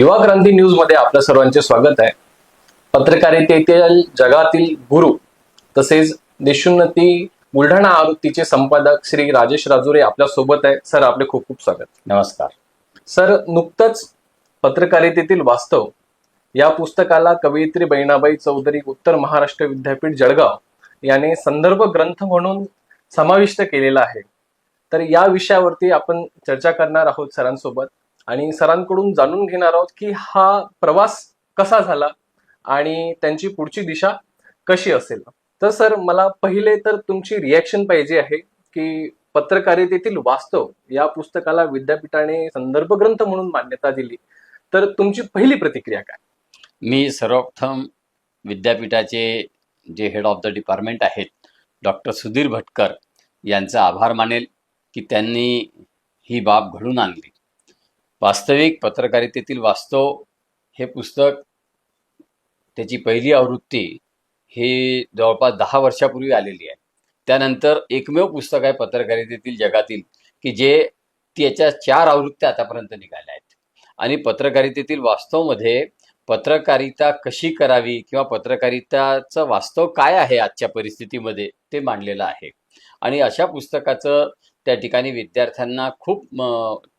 युवा क्रांती न्यूजमध्ये आपल्या सर्वांचे स्वागत आहे. पत्रकारितेतील जगातील गुरु तसेच देशोन्नती बुलढाणा आवृत्तीचे संपादक श्री राजेश राजुरे आपल्यासोबत आहे. सर आपले खूप खूप स्वागत. नमस्कार. सर नुकतंच पत्रकारितेतील वास्तव या पुस्तकाला कवयित्री बहिणाबाई चौधरी उत्तर महाराष्ट्र विद्यापीठ जळगाव याने संदर्भ ग्रंथ म्हणून समाविष्ट केलेला आहे. तर या विषयावरती आपण चर्चा करणार आहोत सरांसोबत. आणि सरांकडून जाणून घेणार आहोत की हा प्रवास कसा झाला आणि त्यांची पुढची दिशा कशी असेल. तर सर मला पहिले तर तुमची रिॲक्शन पाहिजे आहे की पत्रकारितेतील वास्तव या पुस्तकाला विद्यापीठाने संदर्भ ग्रंथ म्हणून मान्यता दिली. तर तुमची पहिली प्रतिक्रिया काय? मी सर्वप्रथम विद्यापीठाचे जे हेड ऑफ द डिपार्टमेंट आहेत डॉक्टर सुधीर भटकर यांचा आभार मानेल की त्यांनी ही बाब घडून आणली. वास्तविक पत्रकारितेतील वास्तव हे पुस्तक त्याची पहिली आवृत्ती हे जवळपास दहा वर्षापूर्वी आलेली आहे. त्यानंतर एकमेव पुस्तक आहे पत्रकारितेतील जगातील की जे त्याच्या चार आवृत्त्या आतापर्यंत निघाल्या आहेत. आणि पत्रकारितेतील वास्तवमध्ये पत्रकारिता कशी करावी किंवा पत्रकारिताचं वास्तव काय आहे आजच्या परिस्थितीमध्ये ते मांडलेलं आहे. आणि अशा पुस्तकाचं त्या ठिकाणी विद्यार्थ्यांना खूप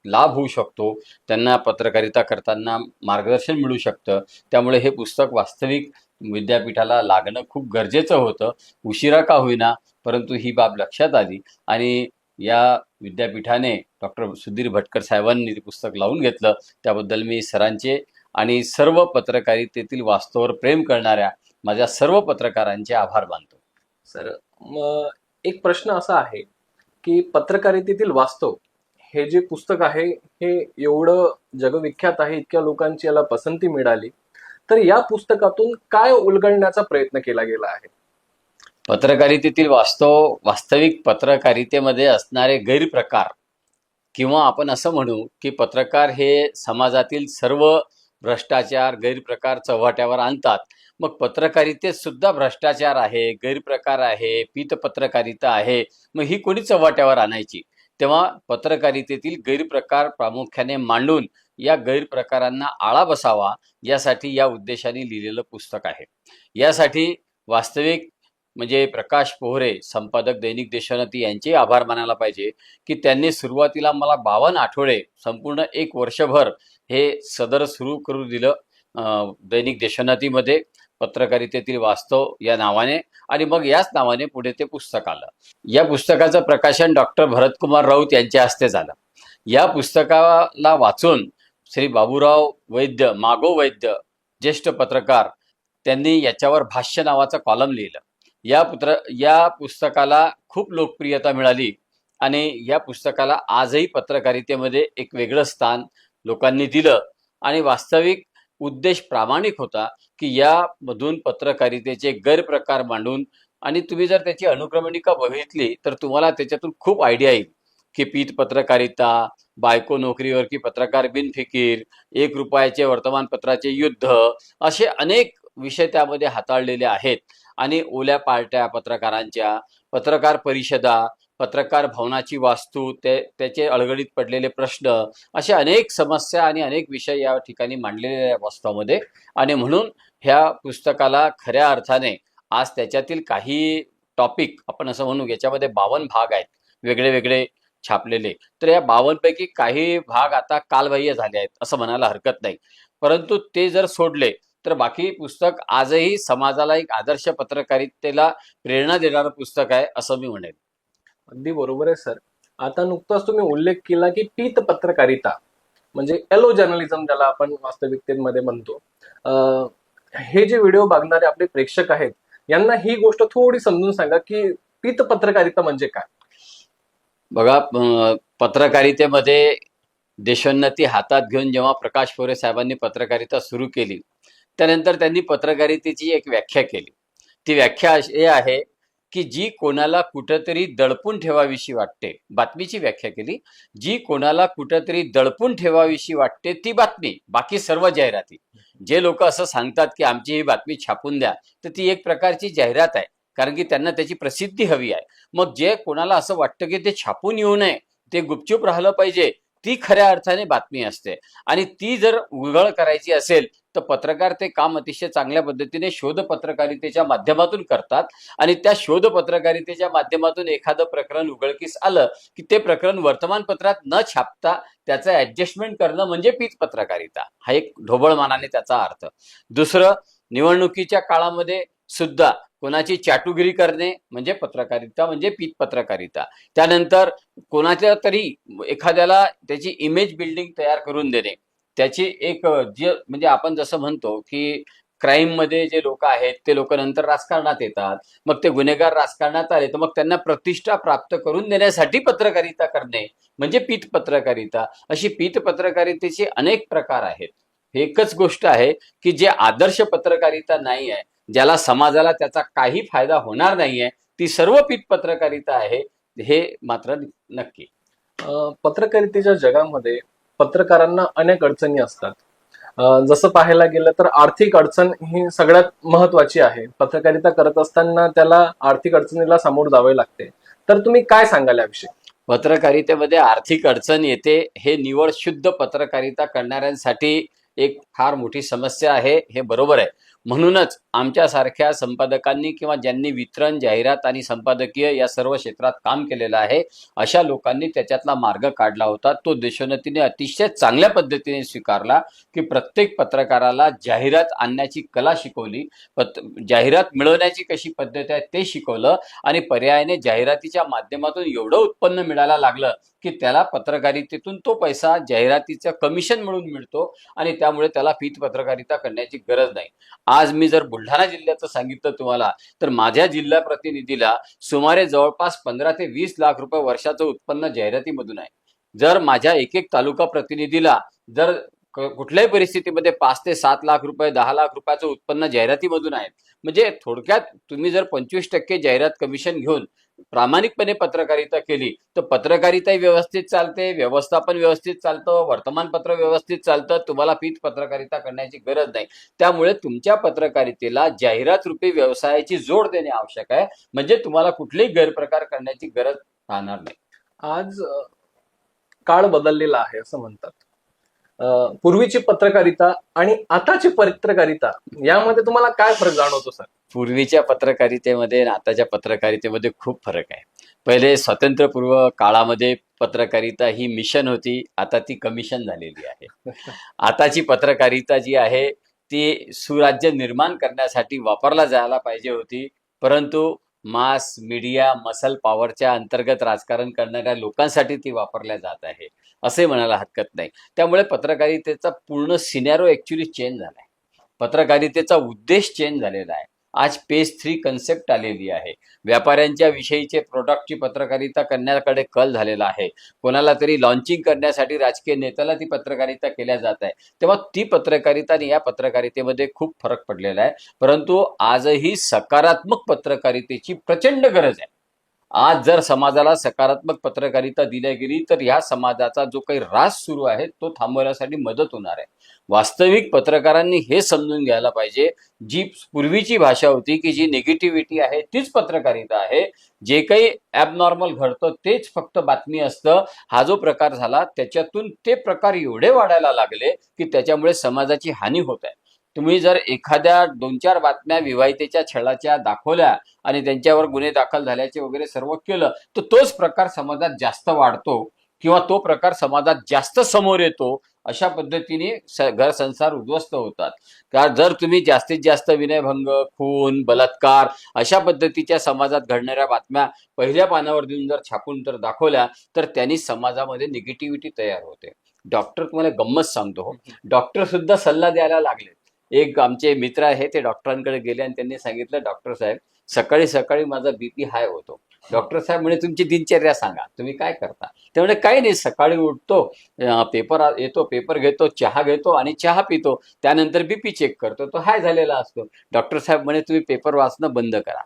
लाभ होऊ शकतो. त्यांना पत्रकारिता करताना मार्गदर्शन मिळू शकतं. त्यामुळे हे पुस्तक वास्तविक विद्यापीठाला लागणं खूप गरजेचं होतं. उशिरा का होईना परंतु ही बाब लक्षात आली आणि या विद्यापीठाने डॉक्टर सुधीर भटकर साहेबांनी ते पुस्तक लावून घेतलं. त्याबद्दल मी सरांचे आणि सर्व पत्रकारितेतील वास्तवावर प्रेम करणाऱ्या माझ्या सर्व पत्रकारांचे आभार मानतो. सर एक प्रश्न असा आहे. की पत्रकारितेतील वास्तव हे जे पुस्तक आहे हे एवढं जगविख्यात आहे इतक्या लोकांची याला पसंती मिळाली तर या पुस्तकातून काय उलगडण्याचा प्रयत्न केला गेला आहे? पत्रकारितेतील वास्तव वास्तविक पत्रकारितेमध्ये असणारे गैरप्रकार किंवा आपण असं म्हणू की पत्रकार हे समाजातील सर्व भ्रष्टाचार गैरप्रकार चव्हाट्यावर आणतात. मग पत्रकारितेत सुद्धा भ्रष्टाचार आहे गैरप्रकार आहे पीत पत्रकारिता आहे. मग ही कोणी चव्हाट्यावर आणायची? तेव्हा पत्रकारितेतील गैरप्रकार प्रामुख्याने मांडून या गैरप्रकारांना आळा बसावा यासाठी या उद्देशाने लिहिलेलं पुस्तक आहे. यासाठी वास्तविक म्हणजे प्रकाश पोहरे संपादक दैनिक देशोन्नती यांचे आभार मानायला पाहिजे की त्यांनी सुरुवातीला मला बावन्न आठवडे संपूर्ण एक वर्षभर हे सदर सुरू करू दिलं अं, दैनिक देशोन्नतीमध्ये पत्रकारितेतील वास्तव या नावाने आणि मग याच नावाने पुढे ते पुस्तक आलं. या पुस्तकाचं प्रकाशन डॉक्टर भरतकुमार राऊत यांच्या हस्ते झालं. या पुस्तकाला वाचून श्री बाबूराव वैद्य मागो वैद्य ज्येष्ठ पत्रकार त्यांनी याच्यावर भाष्य नावाचं कॉलम लिहिलं. या पुत्र या पुस्तकाला खूप लोकप्रियता मिळाली आणि या पुस्तकाला आजही पत्रकारितेमध्ये एक वेगळं स्थान लोकांनी दिलं. आणि वास्तविक उद्देश प्रामाणिक होता की यामधून पत्रकारितेचे गैरप्रकार मांडून आणि तुम्ही जर त्याची अनुक्रमणिका बघितली तर तुम्हाला त्याच्यातून खूप आयडिया येईल की पीत पत्रकारिता बायको नोकरीवर की पत्रकार बिनफिकीर एक रुपयाचे वर्तमानपत्राचे युद्ध असे अनेक विषय त्यामध्ये हाताळलेले आहेत. आणि ओल्या पार्ट्या पत्रकारांच्या पत्रकार परिषदा पत्रकार भवनाची वास्तू ते त्याचे अडगडीत पडलेले प्रश्न अशा अनेक समस्या आणि अनेक विषय या ठिकाणी मांडलेले या वास्तवामध्ये. आणि म्हणून ह्या पुस्तकाला खऱ्या अर्थाने आज त्याच्यातील काही टॉपिक आपण असं म्हणू याच्यामध्ये बावन्न भाग आहेत वेगळे वेगळे छापलेले. तर या बावन्नपैकी काही भाग आता कालबाह्य झाले आहेत असं म्हणायला हरकत नाही. परंतु ते जर सोडले तर बाकी पुस्तक आजही समाजाला एक आदर्श पत्रकारितेला प्रेरणा देणारं पुस्तक आहे असं मी म्हणेन. अगदी बरोबर आहे सर. आता नुकताच तुम्ही उल्लेख केला की पीत पत्रकारिता म्हणजे एलो जर्नलिझम ज्याला आपण वास्तविकतेमध्ये म्हणतो हे जे व्हिडिओ बघणारे आपले प्रेक्षक आहेत यांना ही गोष्ट थोडी समजून सांगा की पीत पत्रकारिता म्हणजे काय? बघा पत्रकारितेमध्ये देशोन्नती हातात घेऊन जेव्हा प्रकाश पोरे साहेबांनी पत्रकारिता सुरू केली त्यानंतर त्यांनी पत्रकारितेची एक व्याख्या केली. ती व्याख्या अशी आहे की जी कोणाला कुठंतरी दडपून ठेवावीशी वाटते बातमीची व्याख्या केली जी कोणाला कुठंतरी दडपून ठेवावीशी वाटते ती बातमी बाकी सर्व जाहिराती. जे लोक असं सांगतात की आमची ही बातमी छापून द्या तर ती एक प्रकारची जाहिरात आहे कारण की त्यांना त्याची प्रसिद्धी हवी आहे. मग जे कोणाला असं वाटतं की ते छापून येऊ नये ते गुपचूप राहिलं पाहिजे ती खऱ्या अर्थाने बातमी असते. आणि ती जर उघड करायची असेल तर पत्रकार ते काम अतिशय चांगल्या पद्धतीने शोध पत्रकारितेच्या माध्यमातून करतात. आणि त्या शोध पत्रकारितेच्या माध्यमातून एखादं प्रकरण उघडकीस आलं की ते प्रकरण वर्तमानपत्रात न छापता त्याचं ऍडजस्टमेंट करणं म्हणजे पीच पत्रकारिता. हा एक ढोबळमानाने त्याचा अर्थ. दुसरं निवडणुकीच्या काळामध्ये सुद्धा कोणाची चाटुगिरी करणे म्हणजे पत्रकारिता म्हणजे पीत पत्रकारिता त्यानंतर कोणाच्या तरी एखाद्याला त्याची इमेज बिल्डिंग तयार करून देणे. त्याची एक जे म्हणजे आपण जसं म्हणतो की क्राईममध्ये जे लोक आहेत ते लोक नंतर राजकारणात येतात. मग ते गुन्हेगार राजकारणात आले तर मग त्यांना प्रतिष्ठा प्राप्त करून देण्यासाठी पत्रकारिता करणे म्हणजे पीत पत्रकारिता अशी पीत पत्रकारितेचे अनेक प्रकार आहेत. एकच गोष्ट आहे की जे आदर्श पत्रकारिता नाही आहे ज्याला समाजाला त्याचा काही फायदा होणार नाहीये ती सर्व पीठ पत्रकारिता आहे हे मात्र नक्की. पत्रकारितेच्या जगामध्ये पत्रकारांना अनेक अडचणी असतात. जसं पाहायला गेलं तर आर्थिक अडचण ही सगळ्यात महत्वाची आहे. पत्रकारिता करत असताना त्याला आर्थिक अडचणीला सामोरं जावे लागते. तर तुम्ही काय सांगाल याविषयी? पत्रकारितेमध्ये आर्थिक अडचण येते हे निवड शुद्ध पत्रकारिता करणाऱ्यांसाठी एक फार मोठी समस्या आहे हे बरोबर आहे. म्हणूनच आमच्यासारख्या संपादकांनी किंवा ज्यांनी वितरण जाहिरात आणि संपादकीय या सर्व क्षेत्रात काम केलेलं आहे अशा लोकांनी त्याच्यातला मार्ग काढला होता. तो देशोन्नतीने अतिशय चांगल्या पद्धतीने स्वीकारला की प्रत्येक पत्रकाराला जाहिरात आणण्याची कला शिकवली. पत जाहिरात मिळवण्याची कशी पद्धत आहे ते शिकवलं आणि पर्यायाने जाहिरातीच्या माध्यमातून एवढं उत्पन्न मिळायला लागलं की त्याला पत्रकारितेतून तो पैसा जाहिरातीचं कमिशन म्हणून मिळतो आणि त्यामुळे त्याला फीत पत्रकारिता करण्याची गरज नाही. आज मी जर बुलढाणा जिल्ह्याचं सांगितलं तुम्हाला तर माझ्या जिल्हा प्रतिनिधीला सुमारे जवळपास पंधरा ते वीस लाख रुपये वर्षाचं उत्पन्न जाहिरातीमधून आहे. जर माझ्या एक एक तालुका प्रतिनिधीला जर कुठल्याही परिस्थितीमध्ये पाच ते सात लाख रुपये दहा लाख रुपयाचं उत्पन्न जाहिरातीमधून आहे म्हणजे थोडक्यात तुम्ही जर पंचवीस टक्के जाहिरात कमिशन घेऊन प्रामाणिकपणे पत्रकारिता केली तर पत्रकारिताही व्यवस्थित चालते व्यवस्थापन व्यवस्थित चालतं वर्तमानपत्र व्यवस्थित चालतं तुम्हाला पीत पत्रकारिता करण्याची गरज नाही. त्यामुळे तुमच्या पत्रकारितेला जाहिरात रूपी व्यवसायाची जोड देणे आवश्यक आहे. म्हणजे तुम्हाला कुठलेही गैरप्रकार करण्याची गरज राहणार नाही. आज काळ बदललेला आहे असं म्हणतात. पूर्वीची पत्रकारिता आणि आताची पत्रकारिता यामध्ये तुम्हाला काय फरक जाणवतो सर? पूर्वीच्या पत्रकारितेमध्ये आणि आताच्या पत्रकारितेमध्ये खूप फरक आहे. पहिले स्वातंत्र्यपूर्व काळामध्ये पत्रकारिता ही मिशन होती आता ती कमिशन झालेली आहे. आताची पत्रकारिता जी आहे ती सुराज्य निर्माण करण्यासाठी वापरला जायला पाहिजे होती परंतु मास मीडिया मसल पॉवरच्या अंतर्गत राजकारण करणाऱ्या लोकांसाठी ती वापरल्या जात आहे. असे म्हणायला हरकत नाही. त्यामुळे पत्रकारितेचा पूर्ण सिनॅरो ॲक्च्युली चेंज झालाय. पत्रकारितेचा उद्देश चेंज झालेला आहे. आज पेज थ्री कन्सेप्ट आलेली आहे. व्यापाऱ्यांच्या विषयीचे प्रोडक्टची पत्रकारिता करण्याकडे कल झालेला आहे. कोणाला तरी लॉन्चिंग करण्यासाठी राजकीय नेत्याला ती पत्रकारिता केल्या जात आहे. तेव्हा ती पत्रकारिता आणि या पत्रकारितेमध्ये खूप फरक पडलेला आहे. परंतु आजही सकारात्मक पत्रकारितेची प्रचंड गरज आहे. आज जर समाजाला सकारात्मक पत्रकारिता दिल्या गेली तर ह्या समाजाचा जो काही रास सुरू आहे तो थांबवण्यासाठी मदत होणार आहे. वास्तविक पत्रकारांनी हे समजून घ्यायला पाहिजे. जी पूर्वीची भाषा होती की जी निगेटिव्हिटी आहे तीच पत्रकारिता आहे. जे काही ॲबनॉर्मल घडतं तेच फक्त बातमी असतं. हा जो प्रकार झाला त्याच्यातून ते प्रकार एवढे वाढायला लागले की त्याच्यामुळे समाजाची हानी होत आहे. तुम्ही जर एखाद्या दोन चार बातम्या विवाहितेच्या छळाच्या दाखवल्या आणि त्यांच्यावर गुन्हे दाखल झाल्याचे वगैरे सर्व केलं तर तोच प्रकार समाजात जास्त वाढतो किंवा तो प्रकार समाजात जास्त समोर येतो अशा पद्धतीने स- घर संसार उद्ध्वस्त होतात. कारण जर तुम्ही जास्तीत जास्त विनयभंग खून बलात्कार अशा पद्धतीच्या समाजात घडणाऱ्या बातम्या पहिल्या पानावर देऊन जर छापून तर दाखवल्या तर त्यांनी समाजामध्ये निगेटिव्हिटी तयार होते. डॉक्टर तुम्हाला गंमत सांगतो. डॉक्टर सुद्धा सल्ला द्यायला लागले. एक आमचे मित्र आहे ते डॉक्टरांकडे गेले आणि त्यांनी सांगितलं डॉक्टर साहेब सकाळी सकाळी माझा बीपी हाय होतो. डॉक्टर साहेब म्हणे तुमची दिनचर्या सांगा. तुम्ही काय करता? ते म्हणजे काही नाही सकाळी उठतो पेपर येतो पेपर घेतो चहा घेतो आणि चहा पितो. त्यानंतर बीपी चेक करतो. तो हाय झालेला असतो. डॉक्टर साहेब म्हणे तुम्ही पेपर वाचणं बंद करा.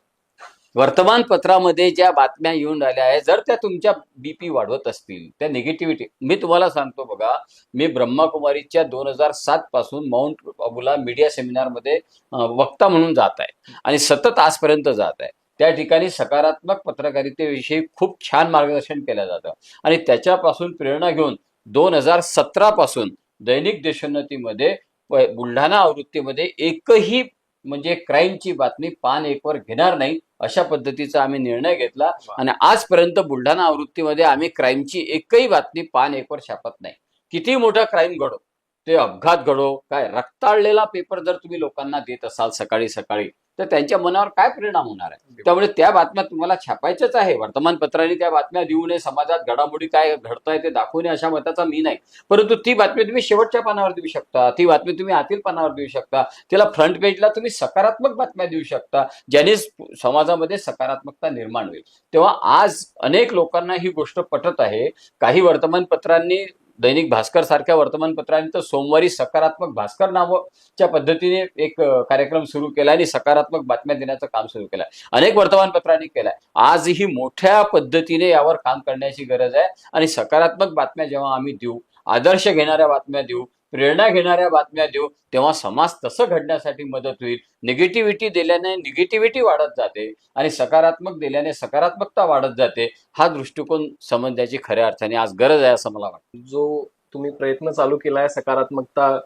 वर्तमानपत्रामध्ये ज्या बातम्या येऊन राहिल्या आहेत जर त्या तुमच्या बीपी वाढवत असतील त्या निगेटिव्हिटी मी तुम्हाला सांगतो बघा मी ब्रह्माकुमारीच्या दोन हजार सात पासून माउंट अबुला मीडिया सेमिनारमध्ये वक्ता म्हणून जात आहे आणि सतत आजपर्यंत जात आहे. त्या ठिकाणी सकारात्मक पत्रकारितेविषयी खूप छान मार्गदर्शन केलं जातं. आणि त्याच्यापासून प्रेरणा घेऊन दोन हजार सतरा पासून दैनिक देशोन्नतीमध्ये बुलढाणा आवृत्तीमध्ये एकही म्हणजे क्राईमची बातमी पान एकवर घेणार नाही अशा पद्धतीचा आम्ही निर्णय घेतला. आणि आजपर्यंत बुलढाणा आवृत्तीमध्ये आम्ही क्राईमची एकही बातमी पान एकवर छापत नाही. किती मोठा क्राईम घडो ते अपघात घडो काय रक्ताळलेला पेपर जर तुम्ही लोकांना देत असाल सकाळी सकाळी तर त्यांच्या मनावर काय परिणाम होणार आहे? त्यामुळे त्या बातम्या तुम्हाला छापायच्याच आहे. वर्तमानपत्रांनी त्या बातम्या देऊ नये समाजात घडामोडी काय घडताय ते दाखवू नये अशा मताचा मी नाही. परंतु ती बातमी तुम्ही शेवटच्या पानावर देऊ शकता. ती बातमी तुम्ही आतील पानावर देऊ शकता. तिला फ्रंट पेजला तुम्ही सकारात्मक बातम्या देऊ शकता ज्याने समाजामध्ये सकारात्मकता निर्माण होईल. तेव्हा आज अनेक लोकांना ही गोष्ट पटत आहे. काही वर्तमानपत्रांनी दैनिक भास्कर सारख्या वर्तमानपत्रांनी तर सोमवारी सकारात्मक भास्कर नावाच्या पद्धतीने एक कार्यक्रम सुरू केला आणि सकारात्मक बातम्या देण्याचं काम सुरू केलं. अनेक वर्तमानपत्रांनी केलंय. आजही मोठ्या पद्धतीने यावर काम करण्याची गरज आहे आणि सकारात्मक बातम्या जेव्हा आम्ही देऊ आदर्श घेणाऱ्या बातम्या देऊ प्रेरणा घेणाऱ्या बातम्या देऊ तेव्हा समाज तसं घडण्यासाठी मदत होईल. निगेटिव्हिटी दिल्याने निगेटिव्हिटी वाढत जाते आणि सकारात्मक दिल्याने सकारात्मकता वाढत जाते. हा दृष्टिकोन समजण्याची खऱ्या अर्थाने आज गरज आहे असं मला वाटतं. जो तुम्ही प्रयत्न चालू केलाय सकारात्मकता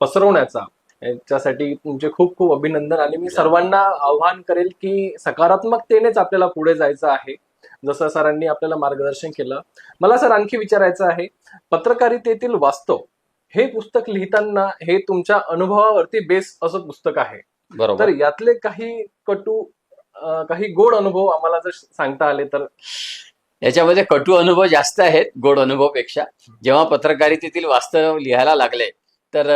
पसरवण्याचा याच्यासाठी तुमचे खूप खूप अभिनंदन आणि मी सर्वांना आव्हान करेल की सकारात्मकतेनेच आपल्याला पुढे जायचं आहे. जसं सरांनी आपल्याला मार्गदर्शन केलं. मला सर आणखी विचारायचं आहे पत्रकारितेतील वास्तव हे पुस्तक लिहिताना हे तुमच्या अनुभवावरती बेस असं पुस्तक आहे. तर बरोबर यातले काही कटू काही गोड अनुभव आम्हाला जर सांगता आले तर? याच्यामध्ये कटू अनुभव जास्त आहेत गोड अनुभवपेक्षा. जेव्हा पत्रकारितेतील वास्तव लिहायला लागले तर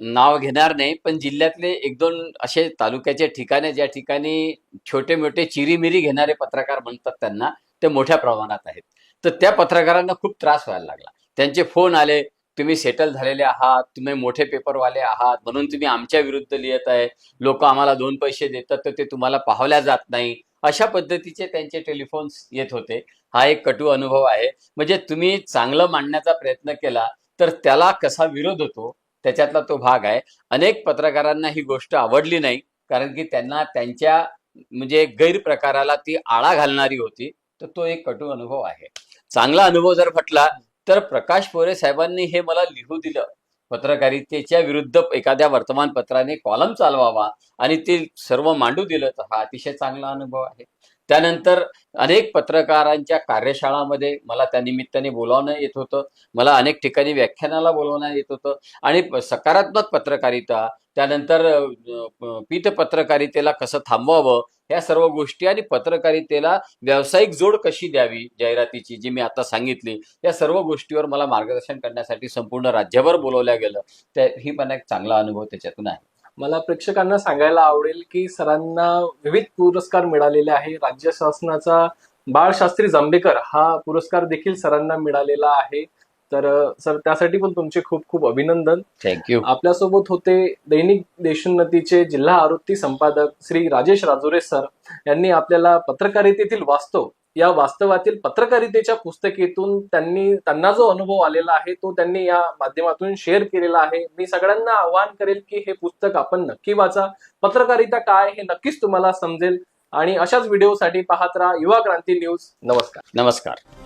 नाव घेणार नाही पण जिल्ह्यातले एक दोन असे तालुक्याचे ठिकाणे ज्या ठिकाणी छोटे मोठे चिरीमिरी घेणारे पत्रकार म्हणतात त्यांना ते मोठ्या प्रमाणात आहेत. तर त्या पत्रकारांना खूप त्रास व्हायला लागला. त्यांचे फोन आले तुम्ही सेटल झालेले आहात तुम्ही मोठे पेपरवाले आहात म्हणून तुम्ही आमच्या विरुद्ध लिहित आहे. लोक आम्हाला दोन पैसे देतात तर ते तुम्हाला पाहवल्या जात नाही. अशा पद्धतीचे त्यांचे टेलिफोन्स येत होते. हा एक कटू अनुभव आहे. म्हणजे तुम्ही चांगलं मांडण्याचा प्रयत्न केला तर त्याला कसा विरोध होतो त्याच्यातला तो भाग आहे. अनेक पत्रकारांना ही गोष्ट आवडली नाही कारण की त्यांना त्यांच्या म्हणजे गैरप्रकाराला ती आळा घालणारी होती तर तो एक कटू अनुभव आहे. चांगला अनुभव जर म्हटला तर प्रकाश पोरे साहेबांनी हे मला लिहू दिलं. पत्रकारितेच्या विरुद्ध एखाद्या वर्तमानपत्राने कॉलम चालवावा आणि ते सर्व मांडू दिलं. तर हा अतिशय चांगला अनुभव आहे. त्यानंतर अनेक पत्रकारांच्या कार्यशाळामध्ये मला त्या निमित्ताने बोलावणं येत होतं. मला अनेक ठिकाणी व्याख्यानाला बोलवण्यात येत होतं. आणि सकारात्मक पत्रकारिता त्यानंतर अ, पीत पत्रकारितेला कसं थांबवावं ह्या सर्व गोष्टी आणि पत्रकारितेला व्यावसायिक जोड कशी द्यावी जाहिरातीची जी मी आता सांगितली या सर्व गोष्टीवर मला मार्गदर्शन करण्यासाठी संपूर्ण राज्यभर बोलवल्या गेलं. त्या ही पण एक चांगला अनुभव त्याच्यातून आहे. मला प्रेक्षकांना सांगायला आवडेल की सरांना विविध पुरस्कार मिळालेले आहे. राज्य शासनाचा बाळशास्त्री जांभेकर हा पुरस्कार देखील सरांना मिळालेला आहे. तर सर त्यासाठी पण तुमचे खूप खूप अभिनंदन. थँक्यू आपल्यासोबत होते दैनिक देशोन्नतीचे जिल्हा आरोग्य संपादक श्री राजेश राजुरे सर. यांनी आपल्याला पत्रकारितेतील वास्तव या वास्तवातील पत्रकारितेच्या पुस्तकेतून त्यांनी त्यांना जो अनुभव आलेला आहे तो त्यांनी या माध्यमातून शेअर केलेला आहे. मी सगळ्यांना आवाहन करेल की हे पुस्तक आपण नक्की वाचा. पत्रकारिता काय हे नक्कीच तुम्हाला समजेल. आणि अशाच व्हिडिओसाठी पाहत राहा युवा क्रांती न्यूज. नमस्कार. नमस्कार.